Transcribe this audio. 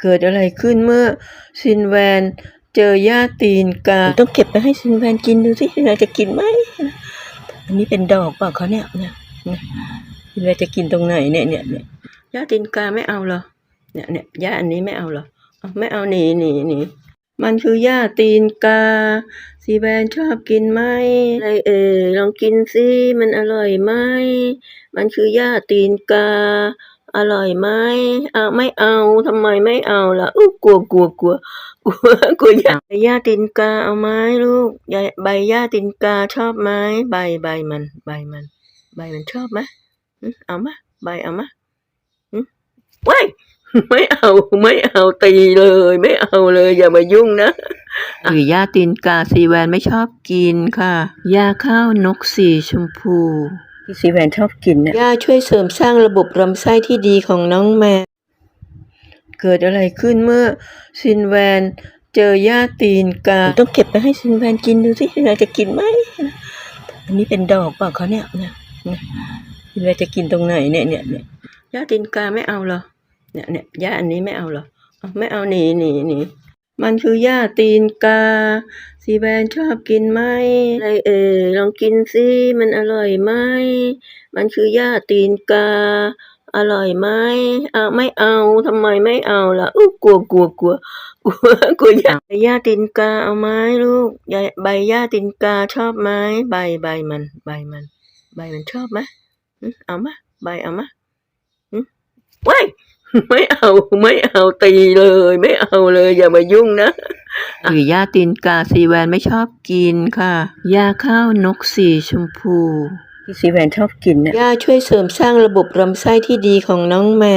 เกิดอะไรขึ้นเมื่อซินแวนเจอหญ้าตีนกาต้องเก็บไปให้ซินแวนกินดูสิซินแวนจะกินไหมอันนี้เป็นดอกเปล่าเขาเนี่ยเนี่ยเนี่ยซินแวนจะกินตรงไหนเนี่ยเนี่ยเนี่ยหญ้าตีนกาไม่เอาเหรอเนี่ยเนี่ยหญ้าอันนี้ไม่เอาเหรอเอาไม่เอาหนีหนีหนีมันคือหญ้าตีนกาซีแวนชอบกินไหมอะไรเอ่ยลองกินสิมันอร่อยไหมมันคือหญ้าตีนกา อร่อยไหมเอาไม่เอาทำไมไม่เอาล่ะอู้กลัวกลัวกลัวกลัวกลัวหญ้าใบหญ้าตีนกาเอาไหมลูกใบใบหญ้าตีนกาชอบไหมใบใบมัน ใบมัน ใบมันชอบไหมเอามาใบเอามาว้ายไม่เอาไม่เอาตีเลย ไม่เอาเลยอย่ามายุ่งนะหรือยาตีนกาซีแวนไม่ชอบกินค่ะยาข้าวนกสีชมพู ที่ซีแวนชอบกินนะยาช่วยเสริมสร้างระบบลำไส้ที่ดีของน้องแมวเกิดอะไรขึ้นเมื่อซินแวนเจอหญ้าตีนกาต้องเก็บไปให้ซินแวนกินดูสิซินแวนจะกินไหมอันนี้เป็นดอกเปล่าเขาเนี่ยเนี่ยเนี่ยซินแวนจะกินตรงไหนเนี่ยเนี่ยเนี่ยหญ้าตีนกาไม่เอาเหรอเนี่ยเนี่ยหญ้าอันนี้ไม่เอาเหรอเอาไม่เอาหนีหนีหนีมันคือหญ้าตีนกา ซีแวนชอบกินไหมอะไรเอ่ยลองกินสิมันอร่อยไหมมันคือหญ้าตีนกา อร่อยไหมเอาไม่เอาทำไมไม่เอาล่ะอู้กลัวกลัวกลัวกลัวกลัวหญ้าใบหญ้าตีนกาเอาไหมลูกใบใบหญ้าตีนกาชอบไหมใบใบมัน ใบมัน ใบมันชอบไหมเอามาใบเอามาหึว้ายไม่เอาไม่เอาตีเลย ไม่เอาเลยอย่ามายุ่งนะ หรือยาตีนกาซีแวนไม่ชอบกินค่ะยาข้าวนกสีชมพูที่ซีแวนชอบกินนะยาช่วยเสริมสร้างระบบลำไส้ที่ดีของน้องแมว